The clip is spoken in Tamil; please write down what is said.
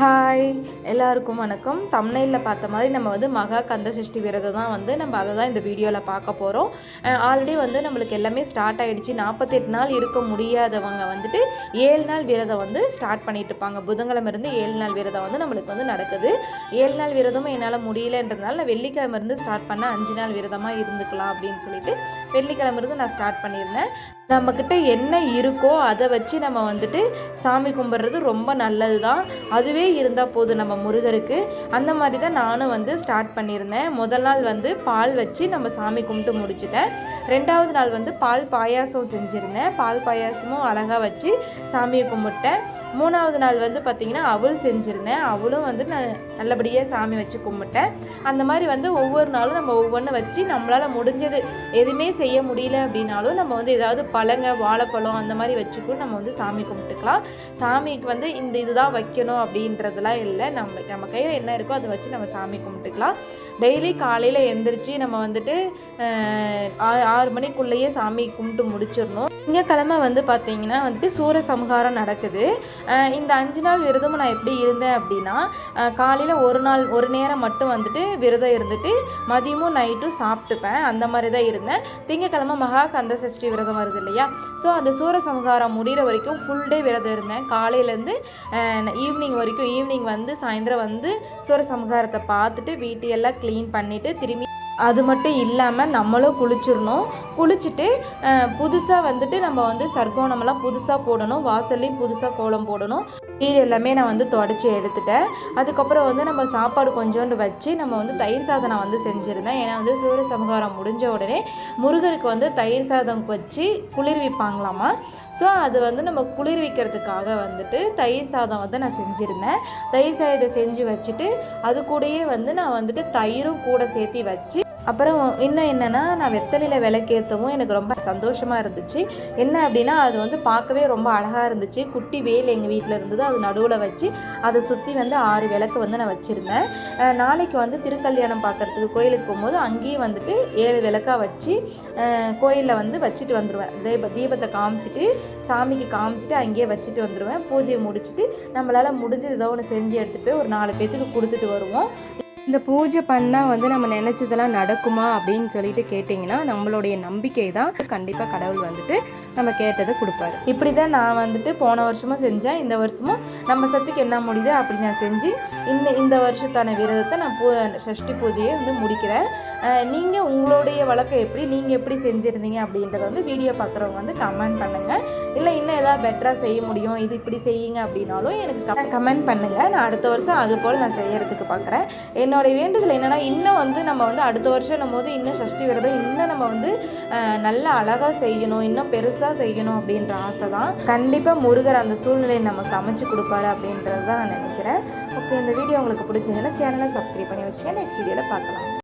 ஹாய் எல்லாருக்கும் வணக்கம். தமிழில் பார்த்த மாதிரி நம்ம வந்து மகா கந்த சஷ்டி விரதம் தான் வந்து நம்ம அதை தான் இந்த வீடியோவில் பார்க்க போகிறோம் ஆல்ரெடி வந்து நம்மளுக்கு எல்லாமே ஸ்டார்ட் ஆகிடுச்சு நாற்பத்தெட்டு நாள் இருக்க முடியாதவங்க வந்துட்டு ஏழு நாள் விரதம் வந்து ஸ்டார்ட் பண்ணிட்டு இருப்பாங்க. புதன்கிழமை இருந்து ஏழு நாள் விரதம் வந்து நம்மளுக்கு வந்து நடக்குது. ஏழு நாள் விரதமும் என்னால் முடியலன்றதுனால நான் வெள்ளிக்கிழமிருந்து ஸ்டார்ட் பண்ண அஞ்சு நாள் விரதமாக இருந்துக்கலாம் அப்படின்னு சொல்லிட்டு வெள்ளிக்கிழமிருந்து நான் ஸ்டார்ட் பண்ணியிருந்தேன். நம்மக்கிட்ட என்ன இருக்கோ அதை வச்சு நம்ம வந்துட்டு சாமி கும்பிட்றது ரொம்ப நல்லது தான் அதுவே இருந்தால் போதும் நம்ம முருகருக்கு. அந்த மாதிரி தான் நானும் வந்து ஸ்டார்ட் பண்ணியிருந்தேன். முதல் நாள் வந்து பால் வச்சு நம்ம சாமி கும்பிட்டு முடிச்சிட்டேன். ரெண்டாவது நாள் வந்து பால் பாயாசம் செஞ்சுருந்தேன். பால் பாயாசமும் அழகாக வச்சு சாமியை கும்பிட்டேன். மூணாவது நாள் வந்து பார்த்திங்கன்னா அவள் செஞ்சுருந்தேன். அவளும் வந்து நான் நல்லபடியாக சாமி வச்சு கும்பிட்டேன். அந்த மாதிரி வந்து ஒவ்வொரு நாளும் நம்ம ஒவ்வொன்றும் வச்சு நம்மளால் முடிஞ்சது எதுவுமே செய்ய முடியல அப்படின்னாலும் நம்ம வந்து ஏதாவது பழங்க வாழைப்பழம் அந்த மாதிரி வச்சுக்கும் நம்ம வந்து சாமி கும்பிட்டுக்கலாம். சாமிக்கு வந்து இந்த இதுதான் வைக்கணும் அப்படின்றதுலாம் இல்லை. நம்ம நம்ம கையில் என்ன இருக்கோ அதை வச்சு நம்ம சாமி கும்பிட்டுக்கலாம். டெய்லி காலையில் எழுந்திரிச்சு நம்ம வந்துட்டு ஆறு மணிக்குள்ளேயே சாமி கும்பிட்டு முடிச்சிடணும். திங்கக்கிழமை வந்து பார்த்தீங்கன்னா வந்துட்டு சூர சம்ஹாரம் நடக்குது. இந்த அஞ்சு நாள் விரதமும் நான் எப்படி இருந்தேன் அப்படின்னா காலையில் ஒரு நாள் ஒரு நேரம் மட்டும் வந்துட்டு விரதம் இருந்துட்டு மதியமும் நைட்டும் சாப்பிட்டுப்பேன். அந்த மாதிரி தான் இருந்தேன். திங்கக்கிழமை மகா கந்த சஷ்டி விரதம் வருது இல்லையா? ஸோ அந்த சூர சம்ஹாரம் முடிகிற வரைக்கும் ஃபுல் டே விரதம் இருந்தேன். காலையிலேருந்து ஈவினிங் வரைக்கும் ஈவினிங் வந்து சாயந்தரம் வந்து சூர சம்ஹாரத்தை பார்த்துட்டு வீட்டையெல்லாம் க்ளீன் பண்ணிவிட்டு திரும்பி அது மட்டும் இல்லாமல் நம்மளும் குளிச்சிடணும். குளிச்சுட்டு புதுசாக வந்துட்டு நம்ம வந்து சர்க்கோணமெல்லாம் புதுசாக போடணும். வாசல்லையும் புதுசாக கோலம் போடணும். கீழே எல்லாமே நான் வந்து தொடச்சி எடுத்துட்டேன். அதுக்கப்புறம் வந்து நம்ம சாப்பாடு கொஞ்சோண்டு வச்சு நம்ம வந்து தயிர் சாதம் நான் வந்து செஞ்சுருந்தேன். ஏன்னா வந்து சூரிய சமகாரம் முடிஞ்ச உடனே முருகருக்கு வந்து தயிர் சாதம் வச்சு குளிர்விப்பாங்களாமா? ஸோ அது வந்து நம்ம குளிர்விக்கிறதுக்காக வந்துட்டு தயிர் சாதம் வந்து நான் செஞ்சுருந்தேன். தயிர் சாதத்தை செஞ்சு வச்சுட்டு அது கூடயே வந்து நான் வந்துட்டு தயிரும் கூட சேர்த்து வச்சு அப்புறம் இன்னும் என்னென்னா நான் வெத்தலையில் விளக்கேற்றவும் எனக்கு ரொம்ப சந்தோஷமாக இருந்துச்சு. என்ன அப்படின்னா அது வந்து பார்க்கவே ரொம்ப அழகாக இருந்துச்சு. குட்டி வேல் எங்கள் வீட்டில் இருந்தது. அது நடுவில் வச்சு அதை சுற்றி வந்து ஆறு விளக்கு வந்து நான் வச்சுருந்தேன். நாளைக்கு வந்து திருக்கல்யாணம் பார்க்குறதுக்கு கோயிலுக்கு போகும்போது அங்கேயும் வந்துட்டு ஏழு விளக்காக வச்சு கோயிலில் வந்து வச்சுட்டு வந்துடுவேன் தீப தீபத்தை காமிச்சிட்டு சாமிக்கு காமிச்சிட்டு அங்கேயே வச்சுட்டு வந்துடுவேன் பூஜையை முடிச்சுட்டு நம்மளால் முடிஞ்சது ஏதோ ஒன்று செஞ்சு எடுத்துகிட்டு போய் ஒரு நாலு பேத்துக்கு கொடுத்துட்டு வருவோம். இந்த பூஜை பண்ணால் வந்து நம்ம நினச்சதெல்லாம் நடக்குமா அப்படின்னு சொல்லிட்டு கேட்டிங்கன்னா நம்மளுடைய நம்பிக்கை தான். கண்டிப்பாக கடவுள் வந்துட்டு நம்ம கேட்டதை கொடுப்பாரு. இப்படி தான் நான் வந்துட்டு போன வருஷமும் செஞ்சேன். இந்த வருஷமும் நம்ம சத்துக்கு என்ன முடியுதோ அப்படி நான் செஞ்சு இந்த இந்த வருஷத்தான விரதத்தை நான் பூ சஷ்டி பூஜையை வந்து முடிக்கிறேன். நீங்கள் உங்களுடைய வழக்கம் எப்படி நீங்கள் எப்படி செஞ்சுருந்தீங்க அப்படின்றத வந்து வீடியோ பார்க்குறவங்க வந்து கமெண்ட் பண்ணுங்கள் இல்லை இன்னும் ஏதாவது பெட்டராக செய்ய முடியும் இது இப்படி செய்யுங்க அப்படின்னாலும் எனக்கு கமெண்ட் பண்ணுங்கள் நான் அடுத்த வருஷம் அது போல் நான் செய்யறதுக்கு பார்க்குறேன். என்னுடைய வேண்டுதல் என்னென்னா இன்னும் வந்து நம்ம வந்து அடுத்த வருஷம் நம்ம போது இன்னும் சஷ்டி விரதம் இன்னும் நம்ம வந்து நல்ல அழகாக செய்யணும் இன்னும் பெருசாக செய்யணும் அப்படின்ற ஆசை தான் கண்டிப்பாக முருகர் அந்த சூழ்நிலையை நமக்கு அமைச்சு கொடுப்பாரு அப்படின்றது தான் நான் நினைக்கிறேன். ஓகே இந்த வீடியோ உங்களுக்கு பிடிச்சிருந்ததுன்னா சேனலை சப்ஸ்கிரைப் பண்ணி வச்சுங்க. நெக்ஸ்ட் வீடியோவில் பார்க்கலாம்.